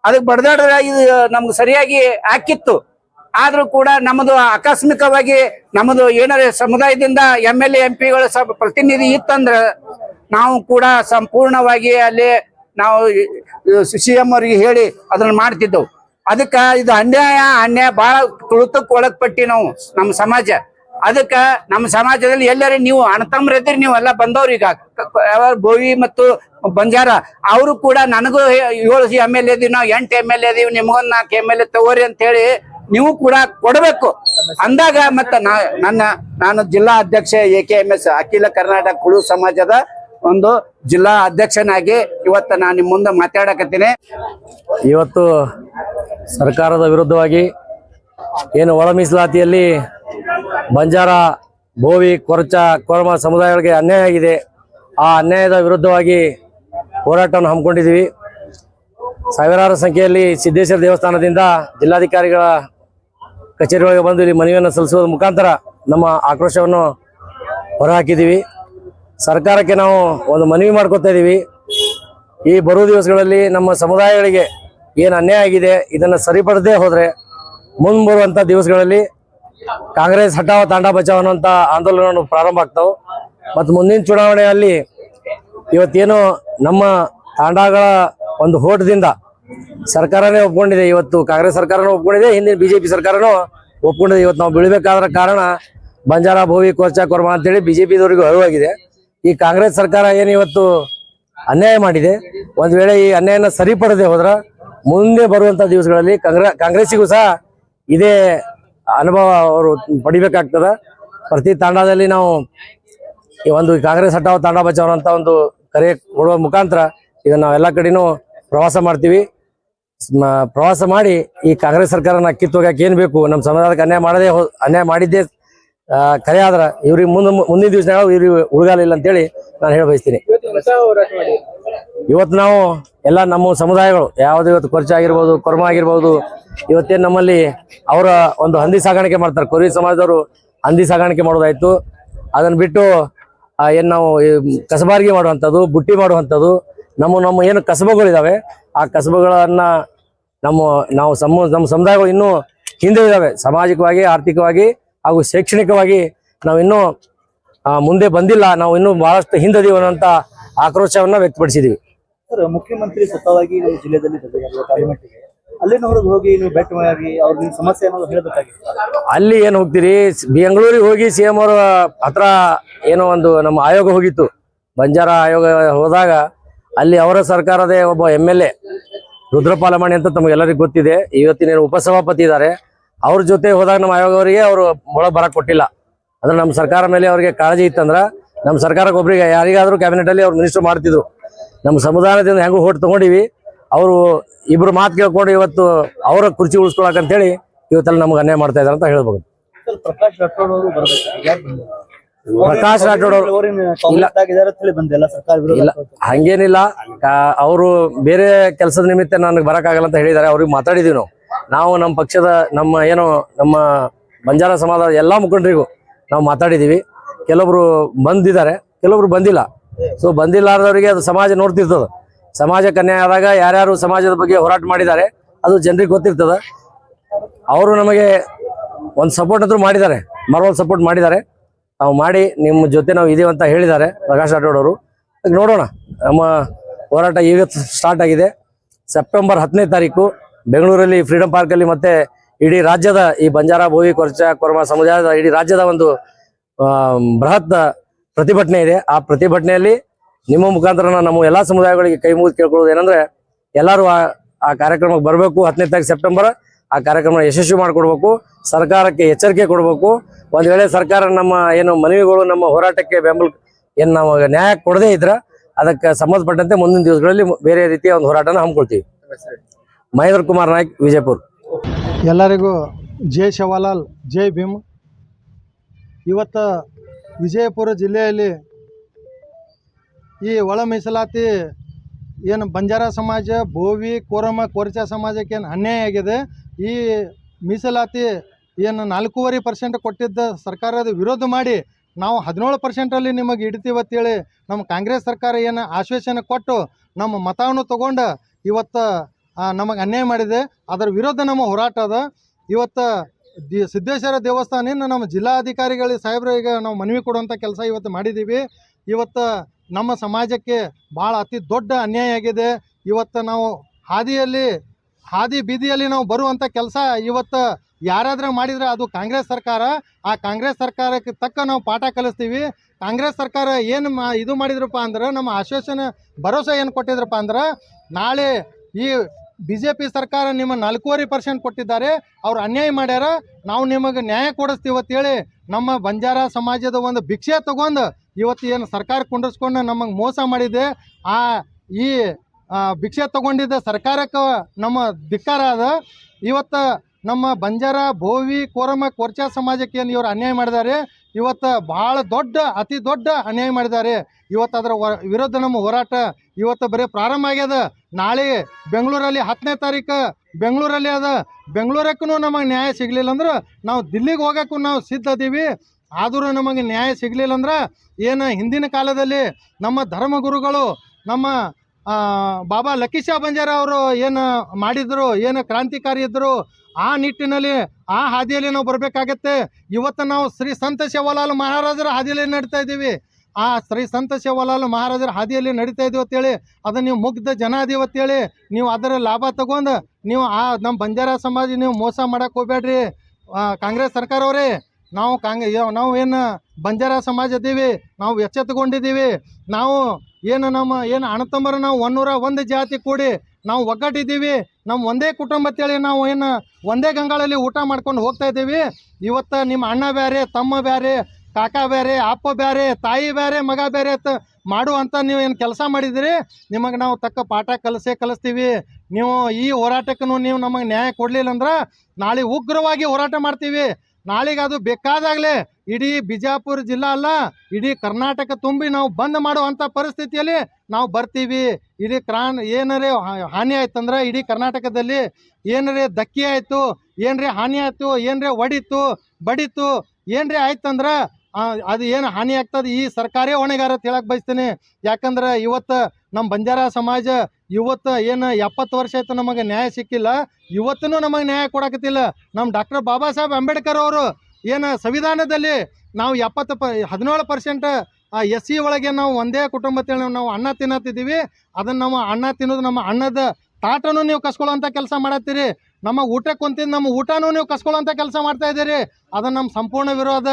ಅದಕ್ಕೆ ಬಡ್ದಾಡ್ರ ಇದು ನಮ್ಗೆ ಸರಿಯಾಗಿ ಹಾಕಿತ್ತು. ಆದ್ರೂ ಕೂಡ ನಮ್ಮದು ಆಕಸ್ಮಿಕವಾಗಿ ನಮ್ಮದು ಏನಾರ ಸಮುದಾಯದಿಂದ ಎಂ ಎಲ್ ಎಂ ಪಿಗಳ ಪ್ರತಿನಿಧಿ ಇತ್ತಂದ್ರ ನಾವು ಕೂಡ ಸಂಪೂರ್ಣವಾಗಿ ಅಲ್ಲಿ ನಾವು ಸಿ ಎಂ ಅವರಿಗೆ ಹೇಳಿ ಅದನ್ನ ಮಾಡ್ತಿದ್ದೆವು. ಅದಕ್ಕ ಇದು ಅನ್ಯಾಯ ಅನ್ಯಾಯ ಬಹಳ ತುಳಿತಕ್ಕೆ ಒಳಗ್ಪಟ್ಟಿ ನಾವು ನಮ್ಮ ಸಮಾಜ. ಅದಕ್ಕ ನಮ್ಮ ಸಮಾಜದಲ್ಲಿ ಎಲ್ಲರೂ ನೀವು ಅಣ್ಣತಮ್ಮರಿದ್ರಿ ನೀವು ಎಲ್ಲ ಬಂದವ್ರು ಈಗ. ಬೋವಿ ಮತ್ತು ಬಂಜಾರ, ಅವರು ಕೂಡ ನನಗೂ ಏಳು ಎಂ ಎಲ್ ಎದೀವಿ ನಾವು ಎಂಟು ಎಂ ಎಲ್ ಎದೀವಿ ನಿಮ್ಗೊಂದ್ ನಾಲ್ಕು ಎಂ ಎಲ್ ಎ ತಗೋರಿ ಅಂತ ಹೇಳಿ ನೀವು ಕೂಡ ಕೊಡಬೇಕು. ಅಂದಾಗ ಮತ್ತೆ ನನ್ನ, ನಾನು ಜಿಲ್ಲಾ ಅಧ್ಯಕ್ಷ ಎ ಕೆ ಎಂ ಎಸ್ ಅಖಿಲ ಕರ್ನಾಟಕ ಕುಳು ಸಮಾಜದ ಒಂದು ಜಿಲ್ಲಾ ಅಧ್ಯಕ್ಷನಾಗಿ ಇವತ್ತು ನಾನು ನಿಮ್ಮ ಮುಂದೆ ಮಾತಾಡಕತ್ತೀನಿ. ಇವತ್ತು ಸರ್ಕಾರದ ವಿರುದ್ಧವಾಗಿ ಏನು ಒಳ ಮೀಸಲಾತಿಯಲ್ಲಿ ಬಂಜಾರ, ಬೋವಿ, ಕೊರಚ, ಕೊರಮ ಸಮುದಾಯಗಳಿಗೆ ಅನ್ಯಾಯ ಆಗಿದೆ. ಆ ಅನ್ಯಾಯದ ವಿರುದ್ಧವಾಗಿ ಹೋರಾಟವನ್ನು ಹಮ್ಮಿಕೊಂಡಿದ್ದೀವಿ. ಸಾವಿರಾರು ಸಂಖ್ಯೆಯಲ್ಲಿ ಸಿದ್ದೇಶ್ವರ ದೇವಸ್ಥಾನದಿಂದ ಜಿಲ್ಲಾಧಿಕಾರಿಗಳ ಕಚೇರಿಯೊಳಗೆ ಬಂದು ಇಲ್ಲಿ ಮನವಿಯನ್ನು ಸಲ್ಲಿಸುವ ಮುಖಾಂತರ ನಮ್ಮ ಆಕ್ರೋಶವನ್ನು ಹೊರಹಾಕಿದ್ದೀವಿ. ಸರ್ಕಾರಕ್ಕೆ ನಾವು ಒಂದು ಮನವಿ ಮಾಡ್ಕೊತಾ ಇದ್ದೀವಿ ಈ ಬರುವ ದಿವಸಗಳಲ್ಲಿ ನಮ್ಮ ಸಮುದಾಯಗಳಿಗೆ ಏನು ಅನ್ಯಾಯ ಆಗಿದೆ ಇದನ್ನು ಸರಿಪಡದೇ ಹೋದರೆ ಮುಂಬರುವಂಥ ದಿವಸಗಳಲ್ಲಿ ಕಾಂಗ್ರೆಸ್ ಹಟಾವ ತಾಂಡ ಬಚಾವ್ ಅನ್ನುವಂಥ ಆಂದೋಲನವನ್ನು ಪ್ರಾರಂಭ ಆಗ್ತಾವೆ. ಮತ್ತು ಮುಂದಿನ ಚುನಾವಣೆಯಲ್ಲಿ ಇವತ್ತೇನು ನಮ್ಮ ತಾಂಡಗಳ ಒಂದು ಹೋಟದಿಂದ ಸರ್ಕಾರನೇ ಒಪ್ಕೊಂಡಿದೆ. ಇವತ್ತು ಕಾಂಗ್ರೆಸ್ ಸರ್ಕಾರನೂ ಒಪ್ಕೊಂಡಿದೆ, ಹಿಂದಿನ ಬಿಜೆಪಿ ಸರ್ಕಾರನೂ ಒಪ್ಕೊಂಡಿದೆ. ಇವತ್ತು ನಾವು ಬೀಳಬೇಕಾದ್ರ ಕಾರಣ ಬಂಜಾರ ಭೋವಿ ಕೋರ್ಚಾ ಕೊರ್ಮಾ ಅಂತೇಳಿ ಬಿಜೆಪಿದವರಿಗೂ ಅರಿವಾಗಿದೆ. ಈ ಕಾಂಗ್ರೆಸ್ ಸರ್ಕಾರ ಏನು ಇವತ್ತು ಅನ್ಯಾಯ ಮಾಡಿದೆ? ಒಂದು ವೇಳೆ ಈ ಅನ್ಯಾಯನ ಸರಿಪಡದೆ ಹೋದ್ರ ಮುಂದೆ ಬರುವಂತ ದಿವಸಗಳಲ್ಲಿ ಕಾಂಗ್ರೆ, ಕಾಂಗ್ರೆಸ್ಸಿಗೂ ಸಹ ಇದೇ ಅನುಭವ ಅವರು ಪಡಿಬೇಕಾಗ್ತದ. ಪ್ರತಿ ತಾಂಡದಲ್ಲಿ ನಾವು ಈ ಒಂದು ಕಾಂಗ್ರೆಸ್ ಹಟ್ಟಾವ ತಾಂಡ ಬಚಾವ್ ಅಂತ ಒಂದು ಕರೆ ಕೊಡುವ ಮುಖಾಂತರ ಇದನ್ನ ಎಲ್ಲ ಕಡೆನೂ ಪ್ರವಾಸ ಮಾಡ್ತೀವಿ. ಪ್ರವಾಸ ಮಾಡಿ ಈ ಕಾಂಗ್ರೆಸ್ ಸರ್ಕಾರನ ಕಿತ್ತೋಗಕ್ಕೆ ಏನ್ ಬೇಕು? ನಮ್ಮ ಸಮುದಾಯಕ್ಕೆ ಅನ್ಯಾಯ ಮಾಡದೆ ಅನ್ಯಾಯ ಮಾಡಿದ್ದೆ ಕರೆ ಆದ್ರ ಇವ್ರಿಗೆ ಮುಂದ ಮುಂದಿನ ದಿವಸ ಇವ್ರಿಗೆ ಅಂತ ಅಂತೇಳಿ ನಾನು ಹೇಳ ಬಯಸ್ತೀನಿ. ಇವತ್ತು ನಾವು ಎಲ್ಲ ನಮ್ಮ ಸಮುದಾಯಗಳು, ಯಾವ್ದು ಇವತ್ತು ಕೊರ್ಚ ಆಗಿರ್ಬೋದು, ಕೊರ್ಮ ಆಗಿರ್ಬೋದು, ಇವತ್ತೇನ್ ನಮ್ಮಲ್ಲಿ ಅವರ ಒಂದು ಹಂದಿ ಸಾಗಾಣಿಕೆ ಮಾಡ್ತಾರೆ. ಕೊರಿ ಸಮಾಜದವರು ಹಂದಿ ಸಾಗಾಣಿಕೆ ಮಾಡೋದಾಯ್ತು. ಅದನ್ನ ಬಿಟ್ಟು ಏನು ನಾವು ಕಸಬಾರಿಗೆ ಮಾಡುವಂಥದ್ದು, ಬುಟ್ಟಿ ಮಾಡುವಂಥದ್ದು, ನಮ್ಮ ನಮ್ಮ ಏನು ಕಸಬಗಳಿದಾವೆ ಆ ಕಸಬಗಳನ್ನ ನಮ್ಮ, ನಾವು ಸಮ, ನಮ್ಮ ಸಮುದಾಯಗಳು ಇನ್ನೂ ಹಿಂದೆ ಇದ್ದಾವೆ ಸಾಮಾಜಿಕವಾಗಿ, ಆರ್ಥಿಕವಾಗಿ ಹಾಗೂ ಶೈಕ್ಷಣಿಕವಾಗಿ ನಾವು ಇನ್ನೂ ಮುಂದೆ ಬಂದಿಲ್ಲ. ನಾವು ಇನ್ನೂ ಬಹಳಷ್ಟು ಹಿಂದದೀವಿ ಅನ್ನೋಂಥ ಆಕ್ರೋಶವನ್ನ ವ್ಯಕ್ತಪಡಿಸಿದೀವಿ. ಸರ್ ಮುಖ್ಯಮಂತ್ರಿ ಸತತವಾಗಿ ನಿಮ್ಮ ಜಿಲ್ಲೆಯಲ್ಲಿ ಅಲ್ಲಿನವ್ರಿಗೆ ಪಾರ್ಲಿಮೆಂಟ್ಗೆ ಅಲ್ಲಿನ ಹೊರಗೆ ಹೋಗಿ ನೀವು ಭೇಟಿ ಮಾಡಿ ಅವ್ರ ನಿಮ್ಮ ಸಮಸ್ಯೆ ಅನ್ನೋದು ಹೇಳಬೇಕಾಗಿತ್ತು ಅಲ್ಲಿ ಏನು ಹೋಗ್ತೀರಿ? ಬೆಂಗಳೂರಿಗೆ ಹೋಗಿ ಸಿ ಎಂ ಅವರ ಹತ್ರ ಏನೋ ಒಂದು ನಮ್ಮ ಆಯೋಗ ಹೋಗಿತ್ತು. ಬಂಜಾರ ಆಯೋಗ ಹೋದಾಗ ಅಲ್ಲಿ ಅವರ ಸರ್ಕಾರದ ಒಬ್ಬ ಎಂ ಎಲ್ ಎ ರುದ್ರಪಾಲಮಣಿ ಅಂತ ತಮಗೆಲ್ಲರಿಗೂ ಗೊತ್ತಿದೆ. ಇವತ್ತಿನ ಉಪಸಭಾಪತಿ ಇದ್ದಾರೆ. ಅವ್ರ ಜೊತೆ ಹೋದಾಗ ನಮ್ಮ ಆಯೋಗ ಅವರಿಗೆ ಅವರು ಒಳಗೆ ಬರಕ್ ಕೊಟ್ಟಿಲ್ಲ. ಅಂದ್ರೆ ನಮ್ಮ ಸರ್ಕಾರ ಮೇಲೆ ಅವರಿಗೆ ಕಾಳಜಿ ಇತ್ತಂದ್ರ ನಮ್ಮ ಸರ್ಕಾರಕ್ಕೆ ಒಬ್ಬರಿಗೆ ಯಾರಿಗಾದ್ರೂ ಕ್ಯಾಬಿನೆಟ್ ಅಲ್ಲಿ ಅವ್ರು ಮಿನಿಸ್ಟರ್ ಮಾಡ್ತಿದ್ರು. ನಮ್ಮ ಸಮುದಾಯದಿಂದ ಹೆಂಗೂ ಹೋಟ್ ತಗೊಂಡಿವಿ. ಅವರು ಇಬ್ರು ಮಾತು ಕೇಳ್ಕೊಂಡು ಇವತ್ತು ಅವರ ಕುರ್ಚಿ ಉಳಿಸ್ಕೊಳಕ್ ಅಂತೇಳಿ ಇವತ್ತೆಲ್ಲ ನಮ್ಗೆ ಅನ್ಯಾಯ ಮಾಡ್ತಾ ಇದಾರೆ ಅಂತ ಹೇಳ್ಬೋದು. ಪ್ರಕಾಶ್ ರಾಠೋಡ್ ಅವರು? ಪ್ರಕಾಶ್ ರಾಠೋಡ್ ಇಲ್ಲ. ಹಂಗೇನಿಲ್ಲ. ಅವರು ಬೇರೆ ಕೆಲಸದ ನಿಮಿತ್ತ ನನಗೆ ಬರಕ್ಕಾಗಲ್ಲ ಅಂತ ಹೇಳಿದ್ದಾರೆ. ಅವ್ರಿಗೆ ಮಾತಾಡಿದೀವಿ ನಾವು. ನಾವು ನಮ್ಮ ಪಕ್ಷದ ನಮ್ಮ ಏನು ನಮ್ಮ ಬಂಜಾರ ಸಮಾಜದ ಎಲ್ಲಾ ಮುಖಂಡರಿಗೂ ನಾವು ಮಾತಾಡಿದೀವಿ. ಕೆಲವೊಬ್ರು ಬಂದಿದ್ದಾರೆ ಕೆಲವೊಬ್ರು ಬಂದಿಲ್ಲ. ಸೊ ಬಂದಿಲ್ಲಾರ್ದವರಿಗೆ ಅದು ಸಮಾಜ ನೋಡ್ತಿರ್ತದ. ಸಮಾಜ ಕನ್ಯಾ ಆದಾಗ ಯಾರ್ಯಾರು ಸಮಾಜದ ಬಗ್ಗೆ ಹೋರಾಟ ಮಾಡಿದ್ದಾರೆ, ಅದು ಜನರಿಗೆ ಗೊತ್ತಿರ್ತದ. ಅವರು ನಮಗೆ ಒಂದು ಸಪೋರ್ಟ್ ಅಂತೂ ಮಾಡಿದ್ದಾರೆ, ಮರವಲ್ ಸಪೋರ್ಟ್ ಮಾಡಿದ್ದಾರೆ. ನಾವು ಮಾಡಿ, ನಿಮ್ಮ ಜೊತೆ ನಾವು ಇದೀವಿ ಅಂತ ಹೇಳಿದ್ದಾರೆ ಪ್ರಕಾಶ್ ರಾಠೋಡ್ ಅವರು. ನೋಡೋಣ, ನಮ್ಮ ಹೋರಾಟ ಈಗ ಸ್ಟಾರ್ಟ್ ಆಗಿದೆ. ಸೆಪ್ಟೆಂಬರ್ ಹತ್ತನೇ ತಾರೀಕು ಬೆಂಗಳೂರಲ್ಲಿ ಫ್ರೀಡಂ ಪಾರ್ಕಲ್ಲಿ ಮತ್ತೆ ಇಡೀ ರಾಜ್ಯದ ಈ ಬಂಜಾರ ಭೋವಿ ಕೊರ್ಚ, ಕೊರ್ಮ ಸಮುದಾಯದ ಇಡೀ ರಾಜ್ಯದ ಒಂದು ಬೃಹತ್ ಪ್ರತಿಭಟನೆ ಇದೆ. ಆ ಪ್ರತಿಭಟನೆಯಲ್ಲಿ ನಿಮ್ಮ ಮುಖಾಂತರ ನಮ್ಮ ಎಲ್ಲಾ ಸಮುದಾಯಗಳಿಗೆ ಕೈ ಮುಗಿದು ಕೇಳ್ಕೊಳ್ಳೋದು ಏನಂದ್ರೆ, ಎಲ್ಲರೂ ಆ ಆ ಕಾರ್ಯಕ್ರಮಕ್ಕೆ ಬರಬೇಕು. ಹತ್ತನೇ ತಾರೀಕು ಸೆಪ್ಟೆಂಬರ್ ಆ ಕಾರ್ಯಕ್ರಮ ಯಶಸ್ವಿ ಮಾಡಿಕೊಡ್ಬೇಕು. ಸರ್ಕಾರಕ್ಕೆ ಎಚ್ಚರಿಕೆ ಕೊಡಬೇಕು. ಒಂದ್ ವೇಳೆ ಸರ್ಕಾರ ನಮ್ಮ ಏನು ಮನವಿಗಳು ನಮ್ಮ ಹೋರಾಟಕ್ಕೆ ಬೆಂಬಲ, ಏನು ನಾವು ನ್ಯಾಯ ಕೊಡದೇ ಇದ್ರ ಅದಕ್ಕೆ ಸಂಬಂಧಪಟ್ಟಂತೆ ಮುಂದಿನ ದಿವಸಗಳಲ್ಲಿ ಬೇರೆ ರೀತಿಯ ಒಂದು ಹೋರಾಟನ ಹಮ್ಮಿಕೊಳ್ತೀವಿ. ಮಹೇಂದ್ರ ಕುಮಾರ್ ನಾಯ್ಕ್, ವಿಜಯಪುರ್. ಎಲ್ಲರಿಗೂ ಜೈ ಶವಾಲಾಲ್, ಜೈ ಭೀಮ್. ಇವತ್ತು ವಿಜಯಪುರ ಜಿಲ್ಲೆಯಲ್ಲಿ ಈ ಒಳ ಮೀಸಲಾತಿ ಏನು ಬಂಜಾರ ಸಮಾಜ, ಬೋವಿ ಕೋರಮ ಕೋರ್ಚಾ ಸಮಾಜಕ್ಕೆ ಏನು ಅನ್ಯಾಯ ಆಗಿದೆ, ಈ ಮೀಸಲಾತಿ ಏನು ನಾಲ್ಕೂವರೆ ಪರ್ಸೆಂಟ್ ಕೊಟ್ಟಿದ್ದ ಸರ್ಕಾರದ ವಿರೋಧ ಮಾಡಿ ನಾವು ಹದಿನೇಳು ಪರ್ಸೆಂಟಲ್ಲಿ ನಿಮಗೆ ಇಡ್ತೀವಿ ಅಂತೇಳಿ ನಮ್ಮ ಕಾಂಗ್ರೆಸ್ ಸರ್ಕಾರ ಏನು ಆಶ್ವಾಸನೆ ಕೊಟ್ಟು ನಮ್ಮ ಮತವನ್ನು ತಗೊಂಡು ಇವತ್ತು ನಮಗೆ ಅನ್ಯಾಯ ಮಾಡಿದೆ. ಅದರ ವಿರುದ್ಧ ನಮ್ಮ ಹೋರಾಟ ಅದ. ಇವತ್ತು ದಿ, ಸಿದ್ದೇಶ್ವರ ದೇವಸ್ಥಾನ ನಮ್ಮ ಜಿಲ್ಲಾಧಿಕಾರಿಗಳಿಗೆ ಈಗ ನಾವು ಮನವಿ ಕೊಡುವಂಥ ಕೆಲಸ ಇವತ್ತು ಮಾಡಿದ್ದೀವಿ ಇವತ್ತು ನಮ್ಮ ಸಮಾಜಕ್ಕೆ ಭಾಳ ಅತಿ ದೊಡ್ಡ ಅನ್ಯಾಯ ಆಗಿದೆ. ಇವತ್ತು ನಾವು ಹಾದಿಯಲ್ಲಿ, ಹಾದಿ ಬೀದಿಯಲ್ಲಿ ನಾವು ಬರುವಂಥ ಕೆಲಸ ಇವತ್ತು ಯಾರಾದರೂ ಮಾಡಿದರೆ ಅದು ಕಾಂಗ್ರೆಸ್ ಸರ್ಕಾರ. ಆ ಕಾಂಗ್ರೆಸ್ ಸರ್ಕಾರಕ್ಕೆ ತಕ್ಕ ನಾವು ಪಾಠ ಕಲಿಸ್ತೀವಿ. ಕಾಂಗ್ರೆಸ್ ಸರ್ಕಾರ ಏನು ಮಾ, ಇದು ಮಾಡಿದ್ರಪ್ಪ ಅಂದ್ರೆ, ನಮ್ಮ ಆಶ್ವಾಸನೆ ಭರೋಸೆ ಏನು ಕೊಟ್ಟಿದ್ರಪ್ಪ ಅಂದ್ರೆ, ನಾಳೆ ಈ ಬಿ ಜೆ ಪಿ ಸರ್ಕಾರ ನಿಮ್ಮ ನಾಲ್ಕೂವರೆ ಪರ್ಸೆಂಟ್ ಕೊಟ್ಟಿದ್ದಾರೆ, ಅವ್ರು ಅನ್ಯಾಯ ಮಾಡ್ಯಾರ, ನಾವು ನಿಮಗೆ ನ್ಯಾಯ ಕೊಡಿಸ್ತೀವಿ ಅಂತೇಳಿ ನಮ್ಮ ಬಂಜಾರ ಸಮಾಜದ ಒಂದು ಭಿಕ್ಷೆ ತಗೊಂಡು ಇವತ್ತು ಏನು ಸರ್ಕಾರ ಕುಂಡಿಸ್ಕೊಂಡು ನಮಗೆ ಮೋಸ ಮಾಡಿದೆ, ಆ ಈ ಭಿಕ್ಷೆ ತಗೊಂಡಿದ್ದ ಸರ್ಕಾರಕ್ಕೆ ನಮ್ಮ ಧಿಕ್ಕಾರ ಅದ ಇವತ್ತು ನಮ್ಮ ಬಂಜಾರ, ಭೋವಿ, ಕೋರಮ, ಕೊರ್ಚಾ ಸಮಾಜಕ್ಕೆ ಏನು ಇವರು ಅನ್ಯಾಯ ಮಾಡಿದ್ದಾರೆ? ಇವತ್ತು ಭಾಳ ದೊಡ್ಡ, ಅತಿ ದೊಡ್ಡ ಅನ್ಯಾಯ ಮಾಡಿದ್ದಾರೆ. ಇವತ್ತು ಅದರ ವಿರುದ್ಧ ನಮ್ಮ ಹೋರಾಟ ಇವತ್ತು ಬರೀ ಪ್ರಾರಂಭ ಆಗ್ಯದ. ನಾಳೆ ಬೆಂಗಳೂರಲ್ಲಿ ಹತ್ತನೇ ತಾರೀಕು ಬೆಂಗಳೂರಲ್ಲಿ ಅದ. ಬೆಂಗಳೂರಕ್ಕೂ ನಮಗೆ ನ್ಯಾಯ ಸಿಗಲಿಲ್ಲ ಅಂದ್ರೆ ನಾವು ದಿಲ್ಲಿಗೆ ಹೋಗೋಕ್ಕೂ ನಾವು ಸಿದ್ಧ ಅದೀವಿ. ಆದರೂ ನಮಗೆ ನ್ಯಾಯ ಸಿಗಲಿಲ್ಲ ಅಂದ್ರೆ ಏನು ಹಿಂದಿನ ಕಾಲದಲ್ಲಿ ನಮ್ಮ ಧರ್ಮಗುರುಗಳು ನಮ್ಮ ಬಾಬಾ ಶಾ ಬಂಜಾರ ಅವರು ಏನು ಮಾಡಿದ್ರು, ಏನು ಕ್ರಾಂತಿಕಾರಿ ಇದ್ದರು ಆ ನಿಟ್ಟಿನಲ್ಲಿ, ಆ ಹಾದಿಯಲ್ಲಿ ನಾವು ಬರಬೇಕಾಗತ್ತೆ. ಇವತ್ತು ನಾವು ಶ್ರೀ ಸಂತ ಶಿವಲಾಲ್ ಮಹಾರಾಜರ ಹಾದಿಯಲ್ಲಿ ನಡೀತಾ ಇದ್ದೀವಿ. ಆ ಶ್ರೀ ಸಂತ ಶಿವಲಾಲ್ ಮಹಾರಾಜರ ಹಾದಿಯಲ್ಲಿ ನಡೀತಾ ಇದೀವಿ ಅಂತೇಳಿ ಅದನ್ನ ನೀವು ಮುಗ್ಧ ಜನ ಅದೀವಿ ಅಂತೇಳಿ ನೀವು ಅದರ ಲಾಭ ತಗೊಂಡು, ನೀವು ಆ ನಮ್ಮ ಬಂಜಾರ ಸಮಾಜ ನೀವು ಮೋಸ ಮಾಡಕ್ಕೆ ಹೋಗ್ಬೇಡ್ರಿ. ಕಾಂಗ್ರೆಸ್ ಸರ್ಕಾರ ಅವರೇ ನಾವು ಕಾಂಗ್ರೆ ನಾವು ಏನು ಬಂಜಾರ ಸಮಾಜ ಇದ್ದೀವಿ ನಾವು ಎಚ್ಚೆತ್ತುಕೊಂಡಿದ್ದೀವಿ ನಾವು ಏನು ನಮ್ಮ, ಏನು ಅಣ್ಣತಮ್ಮರು ನಾವು ಒನ್ನೂರ ಒಂದು ಜಾತಿ ಕೂಡಿ ನಾವು ಒಗ್ಗಟ್ಟಿದ್ದೀವಿ ನಮ್ಮ ಒಂದೇ ಕುಟುಂಬ ಅಂತೇಳಿ ನಾವು ಏನು ಒಂದೇ ಗಂಗಾಳಲ್ಲಿ ಊಟ ಮಾಡ್ಕೊಂಡು ಹೋಗ್ತಾ ಇದ್ದೀವಿ. ಇವತ್ತು ನಿಮ್ಮ ಅಣ್ಣ ಬೇರೆ ತಮ್ಮ ಬೇರೆ ಕಾಕ ಬೇರೆ ಅಪ್ಪ ಬೇರೆ ತಾಯಿ ಬೇರೆ ಮಗ ಬೇರೆ ಅಂತ ಮಾಡುವಂಥ ನೀವು ಏನು ಕೆಲಸ ಮಾಡಿದಿರಿ, ನಿಮಗೆ ನಾವು ತಕ್ಕ ಪಾಠ ಕಲಿಸೇ ಕಲಿಸ್ತೀವಿ. ನೀವು ಈ ಹೋರಾಟಕ್ಕೂ ನೀವು ನಮಗೆ ನ್ಯಾಯ ಕೊಡಲಿಲ್ಲ ಅಂದ್ರೆ ನಾಳೆ ಉಗ್ರವಾಗಿ ಹೋರಾಟ ಮಾಡ್ತೀವಿ. ನಾಳೆಗೆ ಅದು ಬೇಕಾದಾಗಲೇ ಇಡೀ ಬಿಜಾಪುರ ಜಿಲ್ಲಾ ಅಲ್ಲ, ಇಡೀ ಕರ್ನಾಟಕ ತುಂಬಿ ನಾವು ಬಂದ್ ಮಾಡುವಂಥ ಪರಿಸ್ಥಿತಿಯಲ್ಲಿ ನಾವು ಬರ್ತೀವಿ. ಇಡೀ ಕ್ರಾನ್ ಏನರೇ ಹಾನಿ ಆಯ್ತಂದ್ರೆ ಇಡೀ ಕರ್ನಾಟಕದಲ್ಲಿ ಏನರೇ ಧಕ್ಕೆ ಆಯಿತು, ಏನರೇ ಹಾನಿ ಆಯಿತು, ಏನರೇ ಒಡಿತು, ಬಡಿತು, ಏನರೇ ಆಯ್ತಂದ್ರೆ ಅಂದ್ರೆ ಅದು ಏನು ಹಾನಿ ಆಗ್ತದೆ, ಈ ಸರ್ಕಾರೇ ಹೊಣೆಗಾರ ಅಂತ ಹೇಳಕ್ ಬಯಸ್ತೀನಿ. ಯಾಕಂದ್ರೆ ಇವತ್ತು ನಮ್ಮ ಬಂಜಾರ ಸಮಾಜ ಇವತ್ತು ಏನು ಎಪ್ಪತ್ತು ವರ್ಷ ಆಯ್ತು ನಮಗೆ ನ್ಯಾಯ ಸಿಕ್ಕಿಲ್ಲ ಇವತ್ತೂ ನಮಗೆ ನ್ಯಾಯ ಕೊಡಕತ್ತಿಲ್ಲ. ನಮ್ಮ ಡಾಕ್ಟರ್ ಬಾಬಾ ಸಾಹೇಬ್ ಅಂಬೇಡ್ಕರ್ ಅವರು ಏನು ಸಂವಿಧಾನದಲ್ಲಿ ನಾವು ಎಪ್ಪತ್ತು ಪ, ಹದಿನೇಳು ಪರ್ಸೆಂಟ್ ಎಸ್ ಸಿ ಒಳಗೆ ನಾವು ಒಂದೇ ಕುಟುಂಬ ಅಂತೇಳಿ ನಾವು ಅನ್ನ ತಿನ್ನತ್ತಿದ್ದೀವಿ. ಅದನ್ನು ನಾವು ಅನ್ನ ತಿನ್ನೋದು ನಮ್ಮ ಅನ್ನದ ತಾಟನೂ ನೀವು ಕಸ್ಕೊಳ್ಳೋಂಥ ಕೆಲಸ ಮಾಡತ್ತೀರಿ. ನಮ್ಮ ಊಟಕ್ಕೆ ಕುಂತಿದ್ದು ನಮ್ಮ ಊಟನೂ ನೀವು ಕಸ್ಕೊಳ್ಳೋಂಥ ಕೆಲಸ ಮಾಡ್ತಾ ಇದ್ದೀರಿ. ಅದನ್ನು ನಮ್ಮ ಸಂಪೂರ್ಣ ವಿರೋಧ.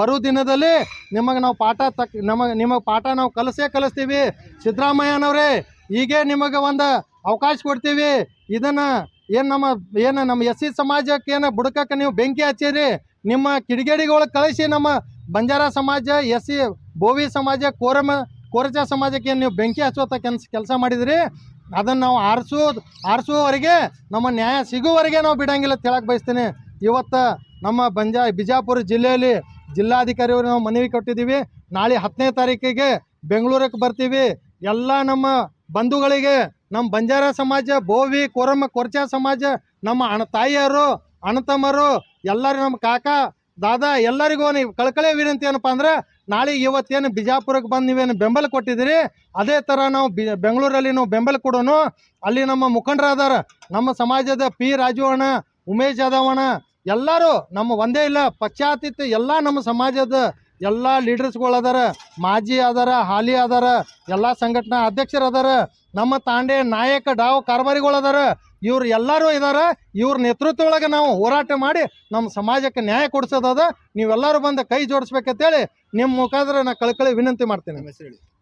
ಬರೋ ದಿನದಲ್ಲಿ ನಿಮಗೆ ನಾವು ಪಾಠ ತಕ್, ನಮಗೆ, ನಿಮಗೆ ಪಾಠ ನಾವು ಕಲಿಸೇ ಕಲಿಸ್ತೀವಿ. ಸಿದ್ದರಾಮಯ್ಯನವರೇ ಹೀಗೆ ನಿಮಗೆ ಒಂದು ಅವಕಾಶ ಕೊಡ್ತೀವಿ. ಇದನ್ನು ಏನು ನಮ್ಮ ಏನು ನಮ್ಮ ಎಸ್ ಸಿ ಸಮಾಜಕ್ಕೆ ಏನು ಬುಡಕಕ್ಕೆ ನೀವು ಬೆಂಕಿ ಹಚ್ಚಿರಿ. ನಿಮ್ಮ ಕಿಡಿಗೇಡಿಗಳು ಕಳಿಸಿ ನಮ್ಮ ಬಂಜಾರ ಸಮಾಜ, ಎಸ್ ಸಿ ಬೋವಿ ಸಮಾಜ, ಕೋರಮ, ಕೋರಚ ಸಮಾಜಕ್ಕೆ ನೀವು ಬೆಂಕಿ ಹಚ್ಚೋತ ಕೆಲಸ ಕೆಲಸ ಮಾಡಿದಿರಿ. ಅದನ್ನು ನಾವು ಆರಿಸೋ, ಆರಿಸುವವರೆಗೆ ನಮ್ಮ ನ್ಯಾಯ ಸಿಗುವವರೆಗೆ ನಾವು ಬಿಡಂಗಿಲ್ಲ ಹೇಳಕ್ಕೆ ಬಯಸ್ತೀನಿ. ಇವತ್ತು ನಮ್ಮ ಬಂಜಾ, ಬಿಜಾಪುರ ಜಿಲ್ಲೆಯಲ್ಲಿ ಜಿಲ್ಲಾಧಿಕಾರಿಯವರು ನಾವು ಮನವಿ ಕೊಟ್ಟಿದ್ದೀವಿ. ನಾಳೆ ಹತ್ತನೇ ತಾರೀಕಿಗೆ ಬೆಂಗಳೂರಿಗೆ ಬರ್ತೀವಿ. ಎಲ್ಲ ನಮ್ಮ ಬಂಧುಗಳಿಗೆ ನಮ್ಮ ಬಂಜಾರ ಸಮಾಜ, ಬೋವಿ, ಕೊರಮ, ಕೊರ್ಚಾ ಸಮಾಜ, ನಮ್ಮ ಅಣ್ಣ ತಾಯಿಯರು ಅಣ್ಣತಮ್ಮರು ಎಲ್ಲರೂ ನಮ್ಮ ಕಾಕ, ದಾದಾ, ಎಲ್ಲರಿಗೂ ನೀವು ಕಳ್ಕಳೆ ವಿನಂತಿ ಏನಪ್ಪ ಅಂದ್ರೆ, ನಾಳೆ ಇವತ್ತೇನು ಬಿಜಾಪುರಕ್ಕೆ ಬಂದು ನೀವೇನು ಬೆಂಬಲ ಕೊಟ್ಟಿದ್ದೀರಿ, ಅದೇ ಥರ ನಾವು ಬಿ, ಬೆಂಗಳೂರಲ್ಲಿ ನಾವು ಬೆಂಬಲ ಕೊಡೋನು, ಅಲ್ಲಿ ನಮ್ಮ ಮುಖಂಡರಾದಾರ ನಮ್ಮ ಸಮಾಜದ ಪಿ ರಾಜು ಉಮೇಶ್ ಯಾದವ್ ಅಣ್ಣ, ಎಲ್ಲರೂ ನಮ್ಮ ಒಂದೇ ಇಲ್ಲ, ಪಕ್ಷಾತೀತ ಎಲ್ಲ ನಮ್ಮ ಸಮಾಜದ ಎಲ್ಲ ಲೀಡರ್ಸ್ಗಳು ಅದಾರ ಮಾಜಿ ಅದಾರ ಹಾಲಿ ಅದಾರ ಎಲ್ಲ ಸಂಘಟನಾ ಅಧ್ಯಕ್ಷರು ಅದಾರ ನಮ್ಮ ತಾಂಡೆ ನಾಯಕ ಡಾವ್ ಕಾರ್ಬಾರಿಗಳು ಅದಾರ ಇವ್ರು ಎಲ್ಲರೂ ಇದಾರ ಇವ್ರ ನೇತೃತ್ವ ಒಳಗೆ ನಾವು ಹೋರಾಟ ಮಾಡಿ ನಮ್ಮ ಸಮಾಜಕ್ಕೆ ನ್ಯಾಯ ಕೊಡಿಸೋದದ ನೀವೆಲ್ಲರೂ ಬಂದು ಕೈ ಜೋಡಿಸ್ಬೇಕಂತೇಳಿ ನಿಮ್ಮ ಮುಖಾಂತರ ನಾನು ಕಳ್ಕಳಿ ವಿನಂತಿ ಮಾಡ್ತೀನಿ.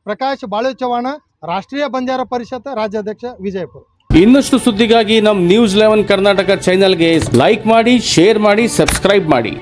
ಪ್ರಕಾಶ್ ಬಾಳು ಚವ್ಹಾಣ ರಾಷ್ಟ್ರೀಯ ಬಂಜಾರ ಪರಿಷತ್ ರಾಜ್ಯಾಧ್ಯಕ್ಷ ವಿಜಯಪುರ. ಇನ್ನಷ್ಟು ಸುದ್ದಿಗಾಗಿ ನಮ್ಮ ನ್ಯೂಸ್ ಲೆವೆನ್ ಕರ್ನಾಟಕ ಚಾನೆಲ್ಗೆ ಲೈಕ್ ಮಾಡಿ ಶೇರ್ ಮಾಡಿ ಸಬ್ಸ್ಕ್ರೈಬ್ ಮಾಡಿ.